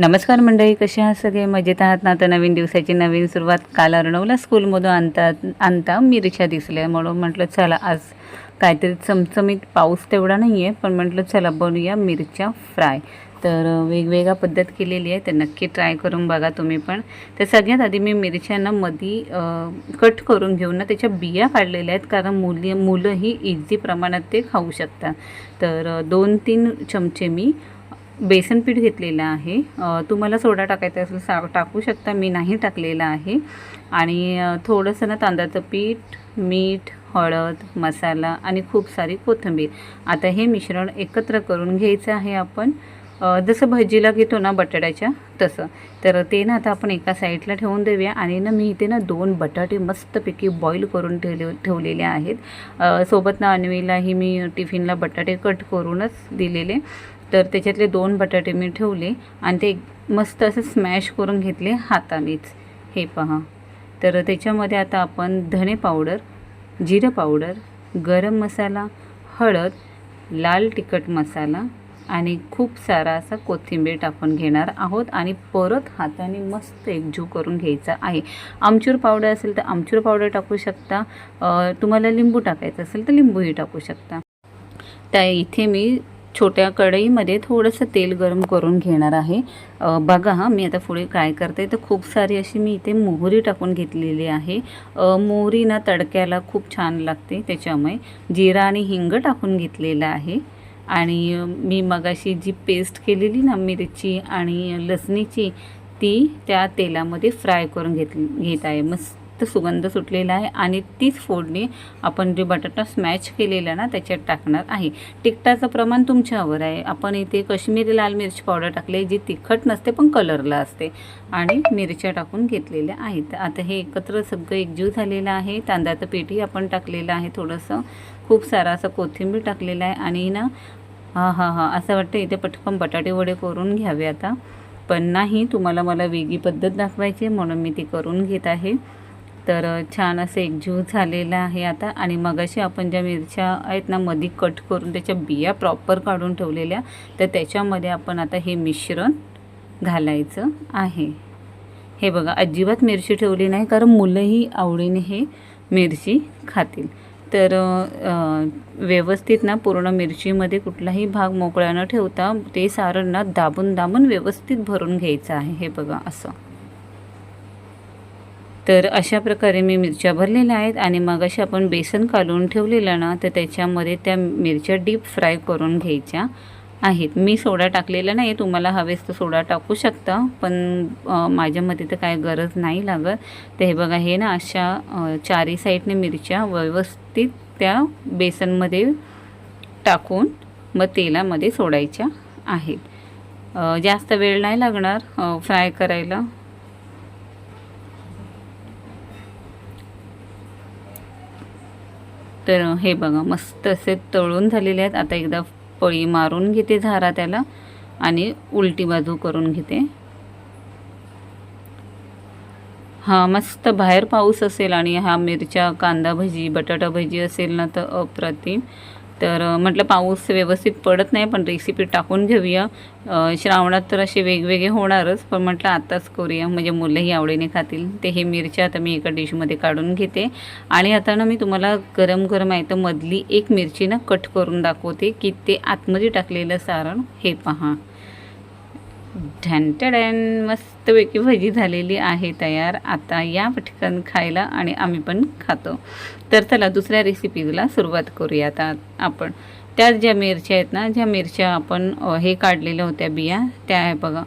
नमस्कार मंडळी कसे आहात सगळे? मजेत आहात ना? तर नवीन दिवसाची नवीन सुरुवात. काल अर्णवला स्कूलमधून आणता आणता. मिरच्या दिसल्या म्हणून म्हटलं चला आज काहीतरी चमचमीत पाऊस तेवढा नाही आहे पण म्हटलं चला बनूया मिरच्या फ्राय तर वेगवेगळ्या पद्धत केलेली आहे. तर नक्की ट्राय करून बघा तुम्ही पण. तर सगळ्यात आधी मी मिरच्यांना मधी कट करून घेऊन ना त्याच्या बिया काढलेल्या आहेत. कारण मुली मुलंही इझी प्रमाणात ते खाऊ शकतात. तर दोन तीन चमचे मी बेसन पीठ घेतलेलं आहे. तुम्हाला सोडा टाकायचा असेल सा टाकू शकता. मी नाही टाकलेला आहे. आणि थोडंसं ना तांदळाचं पीठ मीठ हळद मसाला आणि खूप सारी कोथिंबीर. आता हे मिश्रण एकत्र करून घ्यायचं आहे आपण. जसं भजीला घेतो ना बटाट्याच्या तसं. तर ते ना आता आपण एका साईडला ठेवून देऊया. आणि ना मी इथे ना दोन बटाटे मस्तपैकी बॉईल करून ठेवले ठेवलेले आहेत. सोबत ना अन्वीलाही मी टिफिनला बटाटे कट करूनच दिलेले. तर त्याच्यातले दोन बटाटे मी ठेवले आणि ते मस्त असं स्मॅश करून घेतले हातानेच. हे पहा. तर त्याच्यामध्ये आता आपण धणे पावडर जिरं पावडर गरम मसाला हळद लाल तिखट मसाला आणि खूप सारा असा कोथिंबीर टाकून घेणार आहोत आणि परत हाताने मस्त एकजीव करून घ्यायचा आहे. आमचूर पावडर असेल तर आमचूर पावडर टाकू शकता. तुम्हाला लिंबू टाकायचं असेल तर लिंबूही टाकू शकता. त्या इथे मी छोट्या कढईमध्ये थोडंसं तेल गरम करून घेणार आहे. बघा हां मी आता पुढे काय करते तर खूप सारी अशी मी इथे मोहरी टाकून घेतलेली आहे. मोहरी ना तडक्याला खूप छान लागते त्याच्यामुळे. जिरा आणि हिंग टाकून घेतलेलं आहे. आणि मी मगाशी जी पेस्ट केलेली ना मिरची आणि लसणीची ती त्या तेलामध्ये फ्राय करून घेत घेत आहे. मस्त सुगंध सुटलेला आहे आणि तीच फोडणी आपण जे बटाटा स्मॅच केलेला ना त्याच्यात टाकणार आहे. तिखटाचं प्रमाण तुमच्यावर आहे. आपण इथे कश्मीरी लाल मिरची पावडर टाकली जी तिखट नसते पण कलरला असते. आणि मिरच्या टाकून घेतलेल्या आहेत. आता हे एकत्र सगळं एकजीव झालेलं आहे. तांदळाचं पीठही आपण टाकलेलं आहे थोडंसं. खूप सारा असं कोथिंबीर टाकलेलं आहे आणि ना हां हां हां असं वाटतं इथे पटकन बटाटे वडे करून घ्यावे आता. पण नाही तुम्हाला मला वेगळी पद्धत दाखवायची आहे म्हणून मी ती करून घेत आहे. तर छान असं एकजीव झालेलं आहे आता. आणि मगाशी आपण ज्या मिरच्या आहेत ना मधी कट करून त्याच्या बिया प्रॉपर काढून ठेवलेल्या तर त्याच्यामध्ये आपण आता हे मिश्रण घालायचं आहे. हे बघा अजिबात मिरची ठेवली नाही कारण मुलंही आवडीने हे मिरची खातील. तर व्यवस्थित ना पूर्ण मिरचीमध्ये कुठलाही भाग मोकळा न ठेवता ते सारण ना दाबून दाबून व्यवस्थित भरून घ्यायचं आहे. हे बघा असं. तर अशा प्रकारे मी मिरच्या भरलेल्या आहेत आणि मग अशा आपण बेसन काढून ठेवलेलं ना तर त्याच्यामध्ये त्या मिरच्या डीप फ्राय करून घ्यायच्या आहेत. मी सोडा टाकलेला नाही तुम्हाला हवेस तर सोडा टाकू शकता पण माझ्या मते तर काय गरज नाही लागत. तर हे बघा हे ना अशा चारी साईडने मिरच्या व्यवस्थित त्या बेसनमध्ये टाकून मग तेलामध्ये सोडायच्या आहेत. जास्त वेळ नाही लागणार फ्राय करायला? तर हे बघा मस्त असे तळून झालेले आहेत. आता एकदा पळी मारून घेते झारा त्याला आणि उलटी बाजू करून घेते. हां मस्त बाहेर पाऊस असेल आणि हा मिरच्या कांदा भजी बटाटा भजी असेल ना तर अप्रतिम. तर म्हटलं पाऊस व्यवस्थित पडत नाही पण रेसिपी टाकून घेऊया. श्रावणात तर असे वेगवेगळे होणारच पण म्हटलं आत्ताच करूया. म्हणजे मुलंही आवडीने खातील. ते हे मिरच्या आता मी एका डिशमध्ये काढून घेते. आणि आता ना मी तुम्हाला गरम गरम आहे तर मधली एक मिरची ना कट करून दाखवते की ते आतमध्ये टाकलेलं सारण हे पहा. ढॅन मस्तपैकी भजी झालेली आहे तयार. आता या पटकन खायला आणि आम्ही पण खातो. तर चला दुसऱ्या रेसिपीला सुरुवात करूया आता आपण. त्याच ज्या मिरच्या आहेत ना ज्या मिरच्या आपण हे काढलेल्या होत्या बिया त्या आहे बघा.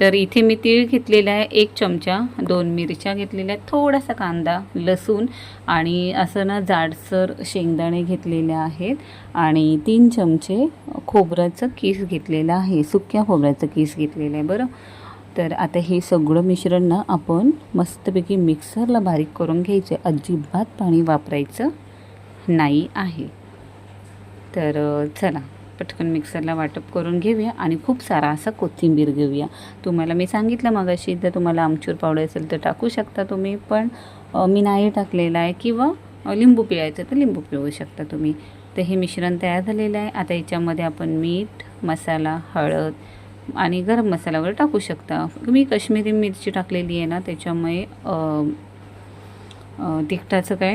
तर इथे मी तीळ घेतलेला आहे एक चमचा. दोन मिरच्या घेतलेल्या आहेत थोडासा कांदा लसूण आणि असं ना जाडसर शेंगदाणे घेतलेले आहेत. आणि तीन चमचे खोबऱ्याचं केस घेतलेलं आहे सुक्या खोबऱ्याचं केस घेतलेलं आहे बरं. तर आता हे सगळं मिश्रण ना आपण मस्तपैकी मिक्सरला बारीक करून घ्यायचं. अजिबात पाणी वापरायचं नाही आहे. तर चला पटकन मिक्सरला वाटप करून घेऊया आणि खूप सारा असा कोथिंबीर घेऊया. तुम्हाला मी सांगितलं मगाशी जर तुम्हाला आमचूर पावडर असेल तर टाकू शकता तुम्ही पण मी नाही टाकलेला आहे किंवा लिंबू पिळायचं तर लिंबू पिळू शकता तुम्ही. तर हे मिश्रण तयार झालेलं आहे. आता याच्यामध्ये आपण मीठ मसाला हळद आणि गरम मसाला वगैरे टाकू शकता. मी कश्मीरी मिरची टाकलेली आहे ना त्याच्यामुळे तिखटाचं काय?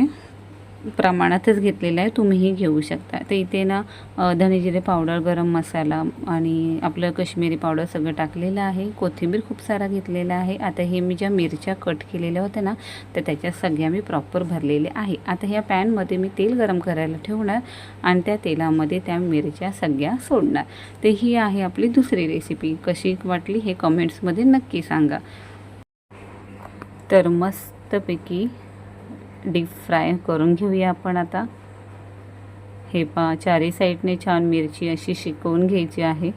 प्रमाणातच घेतलेलं आहे तुम्हीही घेऊ शकता. तर इथे ना अ, धने जिरे पावडर गरम मसाला आणि आपलं कश्मीरी पावडर सगळं टाकलेलं आहे. कोथिंबीर खूप सारा घेतलेला आहे. आता हे मी ज्या मिरच्या कट केलेल्या होत्या ना तर त्याच्या सगळ्या मी प्रॉपर भरलेले आहे. आता ह्या पॅनमध्ये मी तेल गरम करायला ठेवणार आणि त्या तेलामध्ये त्या मिरच्या सगळ्या सोडणार. तर ही आहे आपली दुसरी रेसिपी कशी वाटली हे कमेंट्समध्ये नक्की सांगा. तर मस्तपैकी डीप फ्राय करून घेऊया आपण आता. हे पा चारी साईडने छान मिरची अशी शिकवून घ्यायची आहे.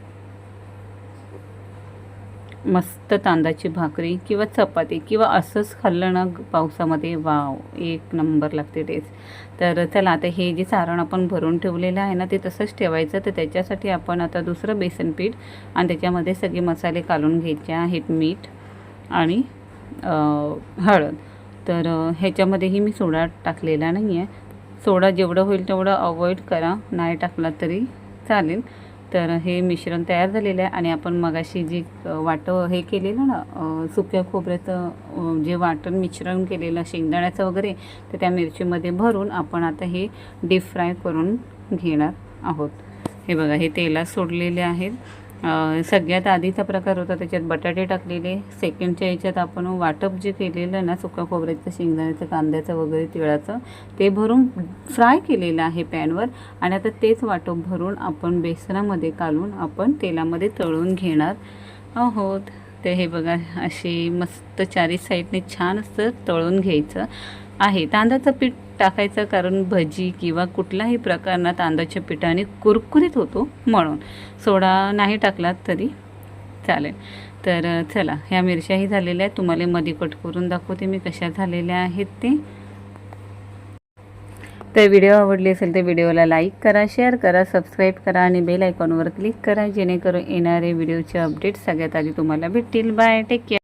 मस्त तांदळाची भाकरी किंवा चपाती किंवा असंच खाल्लं ना पावसामध्ये वाव एक नंबर लागते टेस्ट तर चला आता हे जे सारण आपण भरून ठेवलेलं आहे ना ते तसंच ठेवायचं. तर त्याच्यासाठी आपण आता दुसरं बेसन पीठ आणि त्याच्यामध्ये सगळे मसाले काढून घ्यायचे आहेत मीठ आणि हळद. तर ह्याच्यामध्येही मी सोडा टाकलेला नाही आहे सोडा जेवढं होईल तेवढं अवॉइड करा. नाही टाकला तरी चालेल. तर हे मिश्रण तयार झालेलं आहे आणि आपण मगाशी जी वाटं हे केलेलं ना सुक्या खोबऱ्याचं जे वाटण मिश्रण केलेलं शेंगदाण्याचं वगैरे तर त्या मिरचीमध्ये भरून आपण आता हे डीप फ्राय करून घेणार आहोत. हे बघा हे तेलात सोडलेले आहेत. सगळ्यात आधीचा प्रकार होता त्याच्यात बटाटे टाकलेले. सेकंडच्या याच्यात आपण वाटप जे केलेलं ना सुका खोबऱ्याचं शेंगदाण्याचं कांद्याचं वगैरे तिळाचं ते भरून फ्राय केलेलं आहे पॅनवर. आणि आता तेच वाटप भरून आपण बेसनामध्ये घालून आपण तेलामध्ये तळून घेणार आहोत. ते हे बघा अशी मस्त चारी साईडने छान असं तळून घ्यायचं. आहे. तांदळाचं पीठ टाकायचं कारण भजी किंवा कुठलाही प्रकारना तांदळाच्या पिठाने कुरकुरीत होतो म्हणून. सोडा नाही टाकलात तरी चालेल. तर चला ह्या मिरच्याही झालेल्या आहेत. तुम्हाला मध्ये कट करून दाखवते मी कशा झालेल्या आहेत ते. तर व्हिडिओ आवडली असेल तर व्हिडिओला लाईक करा शेअर करा सबस्क्राईब करा आणि बेल आयकॉनवर क्लिक करा जेणेकरून येणारे व्हिडिओचे अपडेट सगळ्यात आधी तुम्हाला भेटतील. Bye take care.